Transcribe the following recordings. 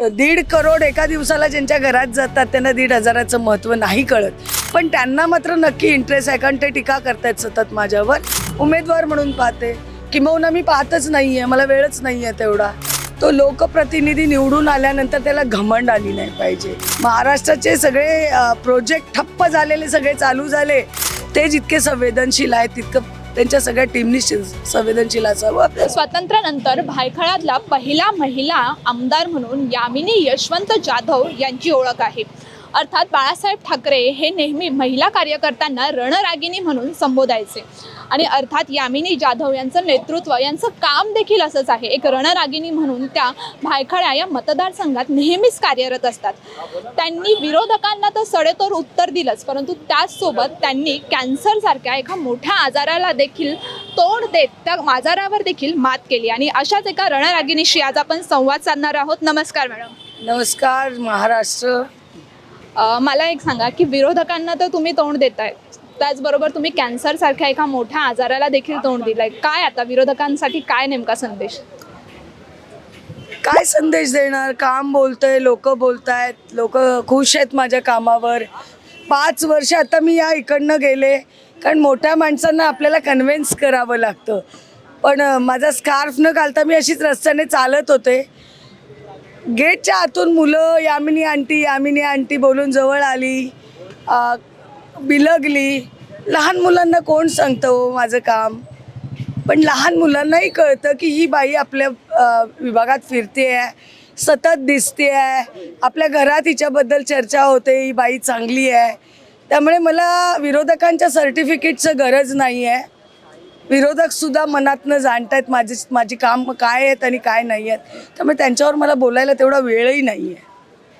दीड करोड एका दिवसाला ज्यांच्या घरात जातात त्यांना दीड हजाराचं महत्त्व नाही कळत. पण त्यांना मात्र नक्की इंटरेस्ट आहे कारण ते टीका करतायत सतत माझ्यावर. उमेदवार म्हणून पाहते. किंबहुना मी पाहतच नाही आहे मला वेळच नाही आहे तेवढा. तो लोकप्रतिनिधी निवडून आल्यानंतर त्याला घमंड आली नाही पाहिजे. महाराष्ट्राचे सगळे प्रोजेक्ट ठप्प झालेले सगळे चालू झाले. ते जितके संवेदनशील आहेत तितकं त्यांच्या सगळ्या टीमनी संवेदनशील असावं. स्वातंत्र्यानंतर भायखळातला पहिला महिला आमदार म्हणून यामिनी यशवंत जाधव यांची ओळख आहे. अर्थात बाळासाहेब ठाकरे हे नेहमी महिला कार्यकर्त्यांना रणरागिणी म्हणून संबोधायचे. आणि अर्थात यामिनी जाधव यांचं नेतृत्व यांचं काम देखील असंच आहे. एक रणरागिणी म्हणून त्या भायखळ्या या मतदारसंघात नेहमीच कार्यरत असतात. त्यांनी विरोधकांना तर सडेतोड उत्तर दिलंच परंतु त्याचसोबत त्यांनी कॅन्सरसारख्या एका मोठ्या आजाराला देखील तोंड देत त्या आजारावर देखील मात केली. आणि अशाच एका रणरागिणीशी आज आपण संवाद साधणार आहोत. नमस्कार मॅडम. नमस्कार महाराष्ट्र. मला एक सांगा की विरोधकांना तर तुम्ही तोंड देताय. त्याचबरोबर तुम्ही कॅन्सरसारख्या एका मोठ्या आजाराला देखील तोंड दिलंय. काय आता विरोधकांसाठी काय नेमका संदेश? काय संदेश देणार? काम बोलतंय लोक बोलतायत लोक खुश आहेत माझ्या कामावर. पाच वर्ष आता मी या इकडनं गेले कारण मोठ्या माणसांना आपल्याला कन्व्हिन्स करावं लागतं. पण माझा स्कार्फ न घालता मी अशीच रस्त्याने चालत होते. गेटच्या आतून मुलं यामिनी आंटी यामिनी आंटी बोलून जवळ आली बिलगली. लहान मुलांना कोण सांगतं हो माझं काम? पण लहान मुलांनाही कळतं की ही बाई आपल्या विभागात फिरते आहे सतत दिसते आहे आपल्या घरात हिच्याबद्दल चर्चा होते ही बाई चांगली आहे त्यामुळे मला विरोधकांच्या सर्टिफिकेटचं गरज नाही आहे विरोधकसुद्धा मनातनं जाणत आहेत माझी माझी काम काय आहेत आणि काय नाही आहेत. त्यामुळे त्यांच्यावर मला बोलायला तेवढा वेळही नाही आहे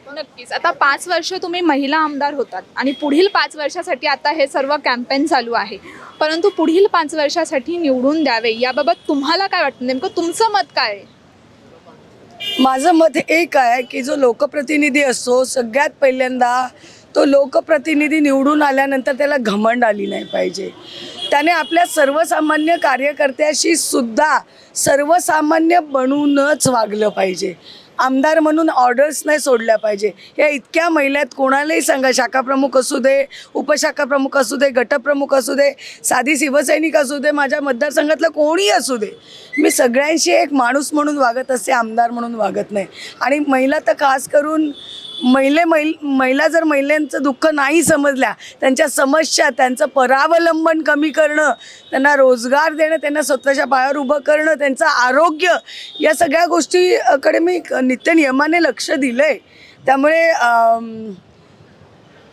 नक्कीच. आता पाच वर्ष तुम्ही महिला आमदार होतात आणि पुढील पाच वर्षासाठी आता हे सर्व कॅम्पेन चालू आहे. परंतु पुढील पाच वर्षासाठी निवडून द्यावे याबाबत तुम्हाला काय वाटतं? नेमकं तुमचं मत काय आहे? माझं मत एक आहे की जो लोकप्रतिनिधी असतो सगळ्यात पहिल्यांदा तो लोकप्रतिनिधी निवडून आल्यानंतर त्याला घमंड आली नाही पाहिजे. त्याने आपल्या सर्वसामान्य कार्यकर्त्याशी सुद्धा सर्वसामान्य बनूनच वागलं पाहिजे. आमदार म्हणून ऑर्डर्स नाही सोडल्या पाहिजे. या इतक्या महिन्यात कोणालाही सांगा शाखाप्रमुख असू दे उपशाखा प्रमुख असू दे गटप्रमुख असू दे साधी शिवसैनिक असू दे माझ्या मतदारसंघातलं कोणीही असू दे. मी सगळ्यांशी एक माणूस म्हणून वागत असते आमदार म्हणून वागत नाही. आणि महिला तर खास करून महिले मैल महिला जर महिलांचं दुःख नाही समजल्या त्यांच्या समस्या त्यांचं परावलंबन कमी करणं त्यांना रोजगार देणं त्यांना स्वतःच्या पायावर उभं करणं त्यांचं आरोग्य या सगळ्या गोष्टीकडे मी नित्य नित्यनियमाने लक्ष दिलं आहे त्यामुळे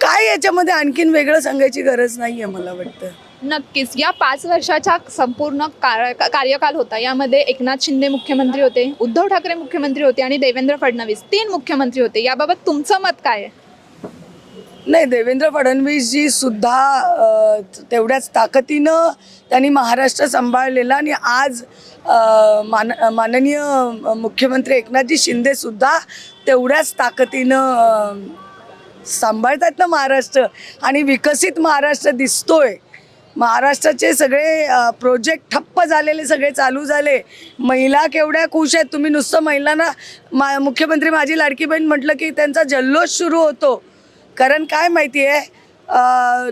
काय याच्यामध्ये आणखीन वेगळं सांगायची गरज नाही आहे मला वाटतं. नक्कीच. या पाच वर्षाच्या संपूर्ण कार्यकाल होता. यामध्ये एकनाथ शिंदे मुख्यमंत्री होते उद्धव ठाकरे मुख्यमंत्री होते आणि देवेंद्र फडणवीस तीन मुख्यमंत्री होते. याबाबत तुमचं मत काय आहे? नाही देवेंद्र फडणवीसजी सुद्धा तेवढ्याच ताकदीनं त्यांनी महाराष्ट्र सांभाळलेला आणि आज मान माननीय मुख्यमंत्री एकनाथजी शिंदेसुद्धा तेवढ्याच ताकदीनं सांभाळतात ना महाराष्ट्र. आणि विकसित महाराष्ट्र दिसतोय. महाराष्ट्राचे सगळे प्रोजेक्ट ठप्प झालेले सगळे चालू झाले. महिला केवढ्या खुश आहेत. तुम्ही नुसतं महिलांना मा मुख्यमंत्री माझी लाडकी बहीण म्हटलं की त्यांचा जल्लोष सुरू होतो. कारण काय माहिती आहे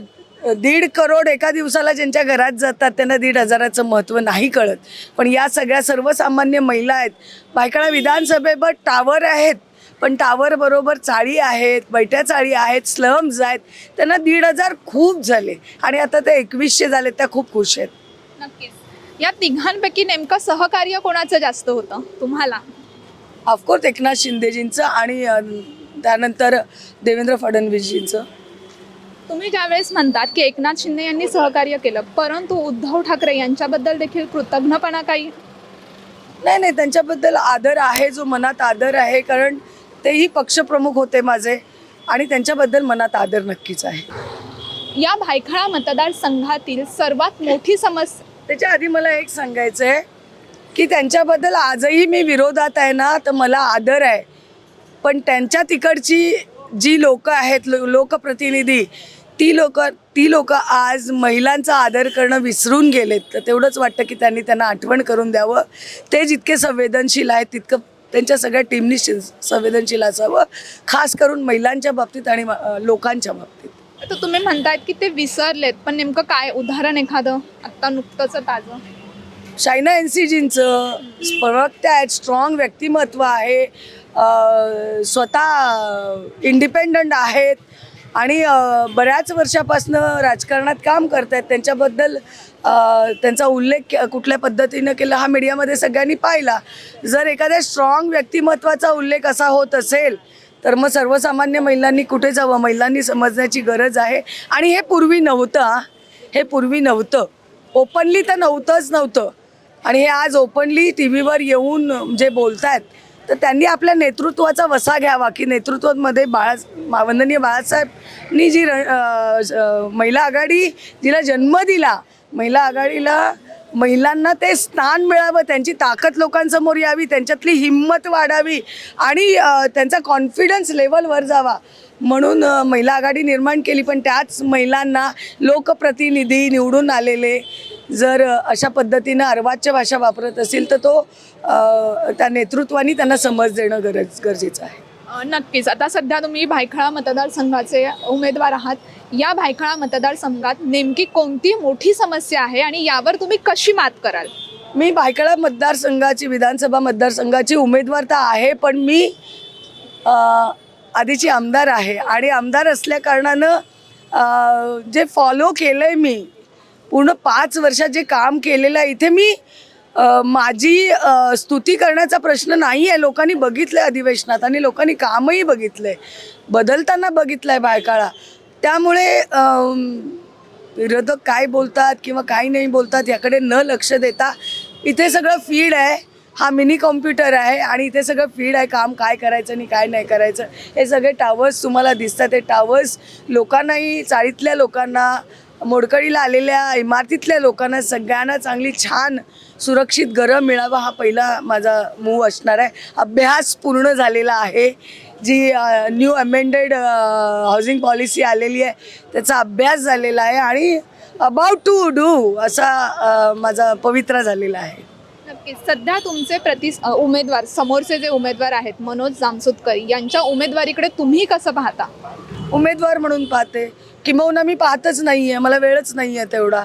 दीड करोड एका दिवसाला ज्यांच्या घरात जातात त्यांना दीड हजाराचं महत्त्व नाही कळत. पण या सगळ्या सर्वसामान्य महिला आहेत. बायकाळा विधानसभेवर टावर आहेत. पण टावर बरोबर चाळी आहेत बैठ्या चाळी आहेत स्लम्स आहेत. त्यांना दीड हजार खूप झाले. आणि आता ते एकवीसशे झाले त्या खूप खुश आहेत. नक्कीच. या तिघांपैकी नेमकं सहकार्य कोणाचं जास्त होतं? तुम्हाला? ऑफकोर्स एकनाथ शिंदेजींचं आणि त्यानंतर देवेंद्र फडणवीसजींचं. तुम्ही ज्यावेळेस म्हणतात की एकनाथ शिंदे यांनी सहकार्य केलं परंतु उद्धव ठाकरे यांच्याबद्दल देखील कृतज्ञपणा काही? नाही नाही त्यांच्याबद्दल आदर आहे जो मनात आदर आहे. कारण तेही पक्षप्रमुख होते माझे आणि त्यांच्याबद्दल मनात आदर नक्कीच आहे. या भायखळा मतदारसंघातील सर्वात मोठी समस्या त्याच्या आधी मला एक सांगायचं आहे की त्यांच्याबद्दल आजही मी विरोधात आहे ना तर मला आदर आहे. पण त्यांच्या तिकडची जी लोक आहेत लो लोकप्रतिनिधी ती लोक ती लोक आज महिलांचा आदर करणं विसरून गेलेत. तर तेवढंच वाटतं की त्यांनी त्यांना आठवण करून द्यावं. ते जितके संवेदनशील आहेत तितकं त्यांच्या सगळ्या टीमनी संवेदनशील असावं खास करून महिलांच्या बाबतीत आणि लोकांच्या बाबतीत. आता तुम्ही म्हणतायत की ते विसरलेत पण नेमकं काय? उदाहरण एखादं? आत्ता नुकतंच ताजं. शायना एन सी जींचं प्रवक्त्या आहेत स्ट्रॉंग व्यक्तिमत्व आहे. स्वतः इंडिपेंडंट आहेत. आणि बऱ्याच वर्षापासनं राजकारणात काम करत आहेत त्यांच्याबद्दल त्यांचा उल्लेख कुठल्या पद्धतीनं केला हा मीडियामध्ये सगळ्यांनी पाहिला. जर एखाद्या स्ट्रॉंग व्यक्तिमत्वाचा उल्लेख असा होत असेल तर मग सर्वसामान्य महिलांनी कुठे जावं? महिलांनी समजण्याची गरज आहे. आणि हे पूर्वी नव्हतं हे. पूर्वी नव्हतं. ओपनली तर नव्हतंच नव्हतं. आणि हे आज ओपनली टी व्हीवर येऊन जे बोलत आहेत तर त्यांनी आपल्या नेतृत्वाचा वसा घ्यावा की नेतृत्वामध्ये बाळा वंदनीय बाळासाहेबनी जी र- महिला आघाडी जिला जन्म दिला महिला आघाडीला महिलांना ते स्थान मिळावं त्यांची ताकद लोकांसमोर यावी त्यांच्यातली हिंमत वाढावी आणि त्यांचा कॉन्फिडन्स लेवल वर जावा. म्हणून महिला आघाडी निर्माण केली पण त्याच महिलांना लोकप्रतिनिधी निवडून आलेले जर अशा पद्धतीनं अर्वाच्य भाषा वापरत असेल तर तो त्या नेतृत्वाने त्यांना समज देणं गरज गरजेचं आहे. नक्कीच. आता सध्या तुम्ही भायखळा मतदारसंघाचे उमेदवार आहात. या भायखळा मतदारसंघात नेमकी कोणती मोठी समस्या आहे आणि यावर तुम्ही कशी मात कराल? मी भायखळा मतदारसंघाची विधानसभा मतदारसंघाची उमेदवार तर आहे पण मी आधीची आमदार आहे. आणि आमदार असल्या कारणानं जे फॉलो केलं आहे मी पूर्ण पाच वर्षात जे काम केलेलं आहे इथे मी माझी स्तुती करण्याचा प्रश्न नाही आहे. लोकांनी बघितलं आहे अधिवेशनात आणि लोकांनी कामही बघितलं आहे बदलताना बघितलं आहे बायकाळा त्यामुळे विरोधक काय बोलतात किंवा काय नाही बोलतात याकडे न लक्ष देता इथे सगळं फीड आहे. हा मिनी कॉम्प्युटर आहे आणि इथे सगळं फीड आहे काम काय करायचं आणि काय नाही करायचं. हे सगळे टावर्स तुम्हाला दिसतात. हे टावर्स लोकांनाही चाळीतल्या लोकांना मोडकळीला आलेल्या इमारतीतल्या लोकांना सगळ्यांना चांगली छान सुरक्षित घरं मिळावं हा पहिला माझा मूव असणार आहे. अभ्यास पूर्ण झालेला आहे. जी न्यू अमेंडेड हाऊसिंग पॉलिसी आलेली आहे त्याचा अभ्यास झालेला आहे आणि अबाउट टू डू असा माझा पवित्रा झालेला आहे. नक्कीच. सध्या तुमचे प्रति उमेदवार समोरचे जे उमेदवार आहेत मनोज जामसुतकर यांच्या उमेदवारीकडे तुम्ही कसं पाहता? उमेदवार म्हणून पाहते. किंबहुना मी पाहतच नाही आहे मला वेळच नाही आहे तेवढा.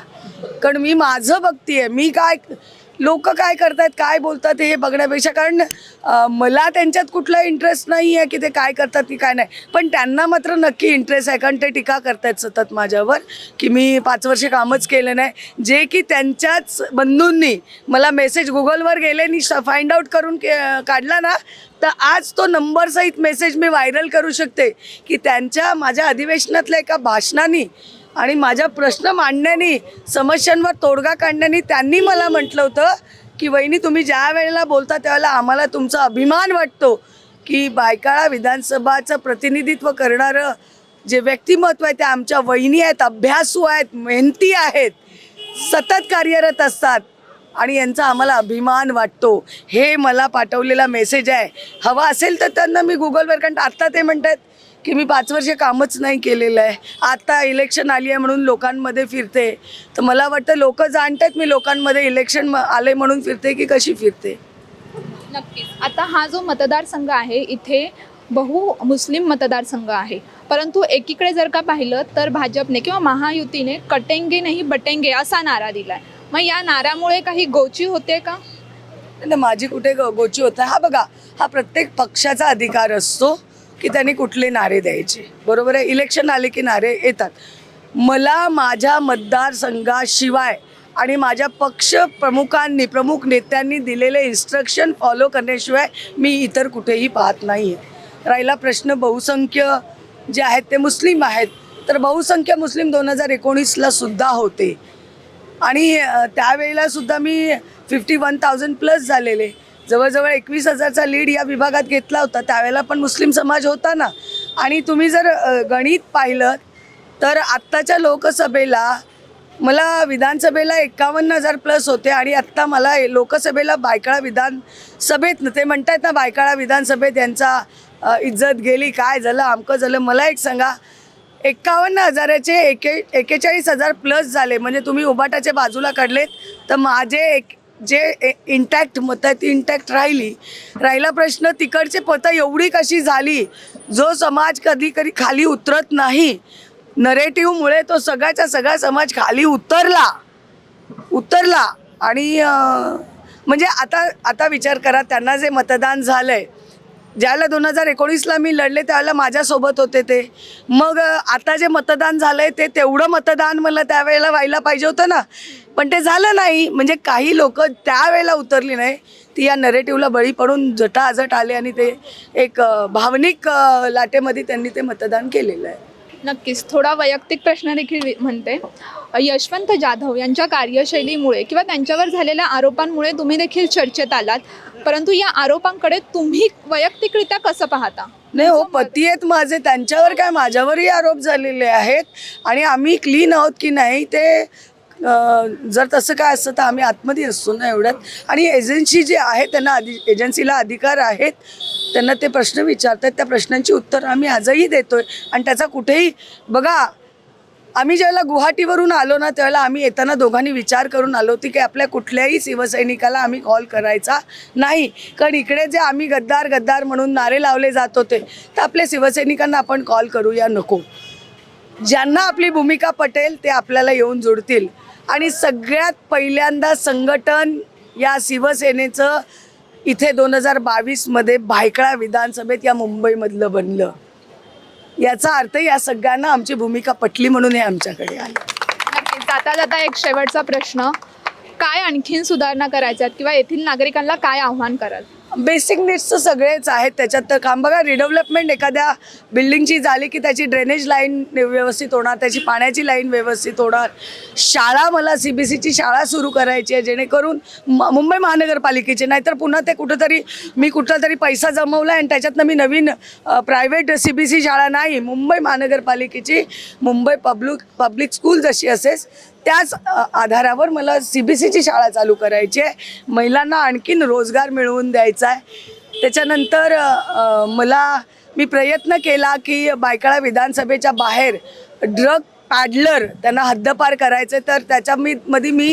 कारण मी माझं बघतीये. मी काय लोक काय करतायत काय बोलतात हे बघण्यापेक्षा कारण मला त्यांच्यात कुठला इंटरेस्ट नाही आहे की ते काय करतात की काय नाही. पण त्यांना मात्र नक्की इंटरेस्ट आहे कारण ते टीका करतायत सतत माझ्यावर की मी पाच वर्ष कामच केलं नाही. जे की त्यांच्याच बंधूंनी मला मेसेज गुगलवर गेले आणि फाइंड आउट करून के काढला ना तर आज तो नंबरसहित मेसेज मी व्हायरल करू शकते की त्यांच्या माझ्या अधिवेशनातल्या एका भाषणाने आणि माझ्या प्रश्न मांडण्याने समस्यांवर तोडगा काढण्याने त्यांनी मला म्हटलं होतं की वहिनी तुम्ही ज्या वेळेला बोलता त्यावेळेला आम्हाला तुमचा अभिमान वाटतो की बायकाळा विधानसभाचं प्रतिनिधित्व करणारं जे व्यक्तिमत्व आहे ते आमच्या वहिनी आहेत अभ्यासू आहेत मेहनती आहेत सतत कार्यरत असतात आणि यांचा आम्हाला अभिमान वाटतो. हे मला पाठवलेला मेसेज आहे. हवा असेल तर त्यांना मी गुगलवर कारण आत्ता ते म्हणतात की मी पाच वर्ष कामच नाही केलेलं आहे. आता इलेक्शन आली आहे म्हणून लोकांमध्ये फिरते. तर मला वाटतं लोक जाणतात मी लोकांमध्ये इलेक्शन आले म्हणून फिरते की कशी फिरते? नक्कीच. आता हा जो मतदारसंघ आहे इथे बहु मुस्लिम मतदारसंघ आहे. परंतु एकीकडे जर का पाहिलं तर भाजपने किंवा महायुतीने कटेंगे नाही बटेंगे असा नारा दिलाय. मग या नाऱ्यामुळे काही गोची होते का? माझी कुठे ग- गोची होता हा बघा हा प्रत्येक पक्षाचा अधिकार असतो. की त्यांनी कुठले नारे द्यायचे. बरोबर आहे? इलेक्शन आले की नारे येतात. मला माझ्या मतदारसंघाशिवाय आणि माझ्या पक्ष प्रमुखांनी प्रमुख नेत्यांनी दिलेले इन्स्ट्रक्शन फॉलो करण्याशिवाय मी इतर कुठेही पाहत नाही आहे राहिला प्रश्न बहुसंख्य जे आहेत ते मुस्लिम आहेत. तर बहुसंख्य मुस्लिम दोन हजार एकोणीसला सुद्धा होते. आणि त्यावेळेला सुद्धा मी फिफ्टी वन थाउजंड प्लस झालेले. जवळजवळ एकवीस हजारचा लीड या विभागात घेतला होता. त्यावेळेला पण मुस्लिम समाज होता ना. आणि तुम्ही जर गणित पाहिलं तर आत्ताच्या लोकसभेला मला विधानसभेला एकावन्न हजार प्लस होते आणि आत्ता मला लोकसभेला बायकाळा विधानसभेत ते म्हणतात ना बायकाळा विधानसभेत यांचा इज्जत गेली काय झालं आमकं झालं. मला एक सांगा एकावन्न हजाराचे एके एकेचाळीस हजार प्लस झाले. म्हणजे तुम्ही उबाटाच्या बाजूला काढलेत तर माझे एक जे इंटॅक्ट मतं ती इंटॅक्ट राहिली. राहिला प्रश्न तिकडचे पतं एवढी कशी झाली? जो समाज कधी कधी खाली उतरत नाही नरेटिव्हमुळे तो सगळ्याचा सगळा समाज खाली उतरला. उतरला. आणि म्हणजे आता आता विचार करा त्यांना जे मतदान झालं आहे ज्याला दोन हजार एकोणीसला मी लढले त्यावेळेला माझ्यासोबत होते ते. मग आता जे मतदान झालं आहे ते तेवढं मतदान मला त्यावेळेला व्हायला पाहिजे होतं ना. पण ते झालं नाही. म्हणजे काही लोक त्यावेळेला उतरली नाही. ती या नरेटिव्हला बळी पडून जटाजट आले आणि ते एक भावनिक लाटेमध्ये त्यांनी ते मतदान केलेलं आहे. नक्कीच. थोडा वैयक्तिक प्रश्न देखील म्हणते. यशवंत जाधव यांच्या कार्यशैलीमुळे किंवा त्यांच्यावर झालेल्या आरोपांमुळे तुम्ही देखील चर्चेत आलात. परंतु या आरोपांकडे तुम्ही वैयक्तिकरित्या कसं पाहता? नाही हो पती आहेत माझे. त्यांच्यावर काय? माझ्यावरही आरोप झालेले आहेत. आणि आम्ही क्लीन आहोत की नाही ते जर तसं काय असतं तर आम्ही आतमध्ये असतो ना एवढ्यात. आणि एजन्सी जे आहे त्यांना अधि एजन्सीला अधिकार आहेत. त्यांना ते प्रश्न विचारतात त्या प्रश्नांची उत्तर आम्ही आजही देतोय. आणि त्याचा कुठेही बघा आम्ही ज्यावेळेला गुवाहाटीवरून आलो ना त्यावेळेला आम्ही येताना दोघांनी विचार करून आलो होती की आपल्या कुठल्याही शिवसैनिकाला आम्ही कॉल करायचा नाही. कारण इकडे जे आम्ही गद्दार गद्दार म्हणून नारे लावले जात होते तर आपल्या शिवसैनिकांना आपण कॉल करूया नको. ज्यांना आपली भूमिका पटेल ते आपल्याला येऊन जुडतील. आणि सगळ्यात पहिल्यांदा संघटन या शिवसेनेचं इथे दोन हजार बावीसमध्ये भायखळा विधानसभेत या मुंबईमधलं बनलं. याचा अर्थ या सगळ्यांना आमची भूमिका पटली म्हणून हे आमच्याकडे आले. जाता जाता एक शेवटचा प्रश्न. काय आणखीन सुधारणा करायच्यात किंवा येथील नागरिकांना काय आव्हान कराल? बेसिक नीड्स तर सगळेच आहेत. त्याच्यात तर काम बघा रिडेव्हलपमेंट एखाद्या बिल्डिंगची झाली की त्याची ड्रेनेज लाईन व्यवस्थित होणार त्याची पाण्याची लाईन व्यवस्थित होणार. शाळा मला सी बी सीची शाळा सुरू करायची आहे जेणेकरून म मुंबई महानगरपालिकेची नाहीतर पुन्हा ते कुठंतरी मी कुठला तरी पैसा जमवला आणि त्याच्यातनं मी नवीन प्रायव्हेट सी बी सी शाळा नाही मुंबई महानगरपालिकेची मुंबई पब्लिक पब्लिक स्कूल जशी असेल त्याच आधारावर मला सी बी सीची शाळा चालू करायची आहे. महिलांना आणखीन रोजगार मिळवून द्यायचा आहे. त्याच्यानंतर मला मी प्रयत्न केला की बायकाळा विधानसभेच्या बाहेर ड्रग पॅडलर त्यांना हद्दपार करायचं तर त्याच्या मी मध्ये मी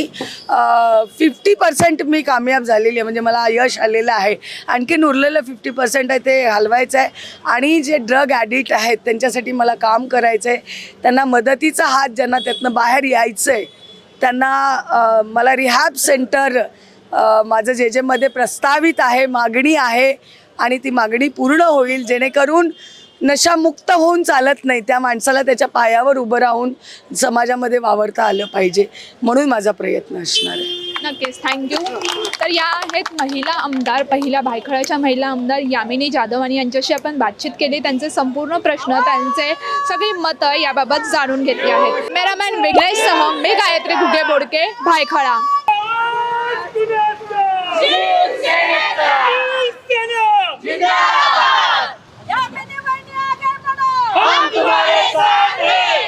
फिफ्टी पर्सेंट मी कामयाब झालेली आहे. म्हणजे मला यश आलेलं आहे. आणखीन उरलेलं फिफ्टी पर्सेंट आहे ते हलवायचं आहे. आणि जे ड्रग ॲडिक्ट आहेत त्यांच्यासाठी मला काम करायचं आहे. त्यांना मदतीचा हात ज्यांना त्यातनं बाहेर यायचं आहे त्यांना मला रिहॅब सेंटर माझं जे जेमध्ये प्रस्तावित आहे मागणी आहे आणि ती मागणी पूर्ण होईल जेणेकरून नशामुक्त होऊन चालत नाही त्या माणसाला त्याच्या पायावर उभं राहून समाजामध्ये वावरता आलं पाहिजे म्हणून माझा प्रयत्न असणार आहे नक्कीच थँक्यू तर या आहेत महिला आमदार पहिल्या भायखळाच्या महिला आमदार यामिनी जाधव आणि यांच्याशी आपण बातचीत केली त्यांचे संपूर्ण प्रश्न त्यांचे सगळी मतं याबाबत जाणून घेतली आहेत मेरामॅन विघ्नेशसह मी गायत्री घुगे बोडके भायखळा जिंदाबाद Quanto vai estar aqui?